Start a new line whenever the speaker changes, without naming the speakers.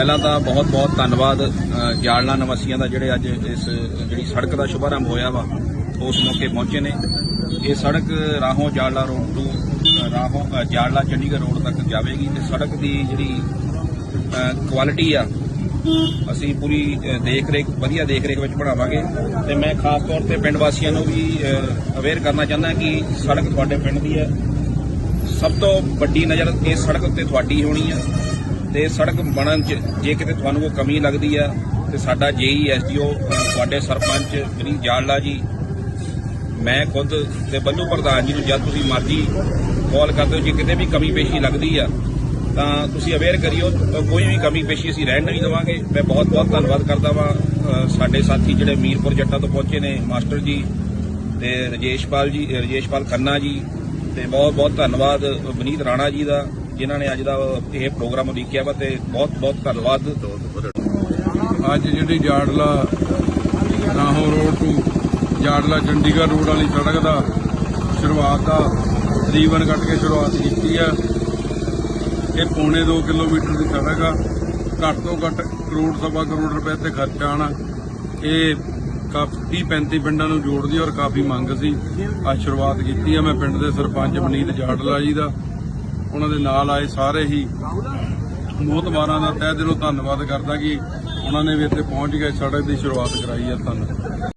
ਪਹਿਲਾਂ ਤਾਂ ਬਹੁਤ ਬਹੁਤ ਧੰਨਵਾਦ ਜਾਲਨਾ ਨਿਵਾਸੀਆਂ ਦਾ ਜਿਹੜੇ ਅੱਜ ਇਸ ਜਿਹੜੀ ਸੜਕ ਦਾ ਸ਼ੁਭਾਰੰਭ ਹੋਇਆ ਵਾ ਉਸ ਮੌਕੇ ਪਹੁੰਚੇ ਨੇ। ਇਹ ਸੜਕ ਰਾਹੋਂ ਜਾਲਨਾ ਰੋਡ ਤੋਂ ਰਾਹੋਂ ਅ, ਜਾਲਨਾ ਚੰਡੀਗੜ੍ਹ ਰੋਡ ਤੱਕ ਜਾਵੇਗੀ ਤੇ ਸੜਕ ਦੀ ਜਿਹੜੀ ਕੁਆਲਿਟੀ ਆ ਅਸੀਂ ਪੂਰੀ ਦੇਖ ਰੇਖ ਵਧੀਆ ਦੇਖ ਰੇਖ ਵਿੱਚ ਬਣਾਵਾਂਗੇ। ਤੇ ਮੈਂ ਖਾਸ ਤੌਰ ਤੇ ਪਿੰਡ ਵਾਸੀਆਂ ਨੂੰ ਵੀ ਅਵੇਅਰ ਕਰਨਾ ਚਾਹੁੰਦਾ ਕਿ ਸੜਕ ਤੁਹਾਡੇ ਪਿੰਡ ਦੀ ਹੈ। ਸਭ ਤੋਂ ਵੱਡੀ ਨਜ਼ਰ ਇਸ ਸੜਕ ਉੱਤੇ ਤੁਹਾਡੀ ਹੋਣੀ ਆ। ਤੇ ਸੜਕ ਬਣਨ ਚ ਜੇ ਕਿਤੇ ਤੁਹਾਨੂੰ ਕੋਈ ਕਮੀ ਲੱਗਦੀ ਆ, ਤੇ ਸਾਡਾ ਜੇਈ ਐਸਡੀਓ ਤੁਹਾਡੇ ਸਰਪੰਚ ਮਨੀ ਜਾਲਲਾ ਜੀ, ਮੈਂ ਖੁਦ ਤੇ ਬੱਲੂ ਪ੍ਰਧਾਨ ਜੀ ਨੂੰ ਜਦ ਤੁਸੀਂ ਮਰਜ਼ੀ ਕਾਲ ਕਰਦੇ ਹੋ, ਜੇ ਕਿਤੇ ਵੀ ਕਮੀ ਪੇਸ਼ੀ ਲੱਗਦੀ ਆ, ਤਾਂ ਤੁਸੀਂ ਅਵੇਅਰ ਕਰਿਓ ਕੋਈ ਵੀ ਕਮੀ ਪੇਸ਼ੀ ਅਸੀਂ ਰਹਿਣ ਨਹੀਂ ਦੇਵਾਂਗੇ। ਮੈਂ ਬਹੁਤ ਬਹੁਤ ਧੰਨਵਾਦ ਕਰਦਾ ਵਾਂ ਸਾਡੇ ਸਾਥੀ ਜਿਹੜੇ ਮੀਰਪੁਰ ਜੱਟਾਂ ਤੋਂ ਪਹੁੰਚੇ ਨੇ, ਮਾਸਟਰ ਜੀ ਤੇ ਰਜੇਸ਼ਪਾਲ ਜੀ, ਰਜੇਸ਼ਪਾਲ ਖੰਨਾ ਜੀ, ਤੇ ਬਹੁਤ ਬਹੁਤ ਧੰਨਵਾਦ ਵਨੀਤ ਰਾਣਾ ਜੀ ਦਾ ਜਿਨ੍ਹਾਂ ਨੇ ਅੱਜ ਦਾ ਇਹ ਪ੍ਰੋਗਰਾਮ ਉਲੀਕਿਆ ਵਾ ਤੇ ਬਹੁਤ ਬਹੁਤ ਧੰਨਵਾਦ।
ਅੱਜ ਜਿਹੜੀ ਜਾੜਲਾ ਨਾਹੋ ਰੋਡ ਤੋਂ ਜਾੜਲਾ ਚੰਡੀਗੜ੍ਹ ਰੋਡ ਵਾਲੀ ਸੜਕ ਦਾ ਸ਼ੁਰੂਆਤ ਦਾ ਰੀਵਨ ਕੱਟ ਕੇ ਸ਼ੁਰੂਆਤ ਕੀਤੀ ਆ। ਇਹ ਪੌਣੇ 2 ਕਿਲੋਮੀਟਰ ਦੀ ਸੜਕ ਆ, ਘੱਟ ਤੋਂ ਘੱਟ ਕਰੋੜ, ਸਵਾ ਕਰੋੜ ਰੁਪਏ ਤੇ ਖਰਚਾ ਆਣਾ ਇਹ ਕਾਫੀ 35 ਪਿੰਡਾਂ ਨੂੰ ਜੋੜਦੀ ਔਰ ਕਾਫੀ ਮੰਗ ਸੀ। ਅੱਜ ਸ਼ੁਰੂਆਤ ਕੀਤੀ ਆ। ਮੈਂ ਪਿੰਡ ਦੇ ਸਰਪੰਚ ਮਨੀਤ ਜਾੜਲਾ ਜੀ ਦਾ। ਉਹਨਾਂ ਦੇ ਨਾਲ ਆਏ ਸਾਰੇ ਹੀ ਮੋਹਤਬਾਰਾਂ ਦਾ ਤਹਿ ਦਿਲੋਂ ਧੰਨਵਾਦ ਕਰਦਾ ਕਿ ਉਹਨਾਂ ਨੇ ਵੀ ਇੱਥੇ ਪਹੁੰਚ ਕੇ ਸੜਕ ਦੀ ਸ਼ੁਰੂਆਤ ਕਰਾਈ ਹੈ ਧੰਨਵਾਦ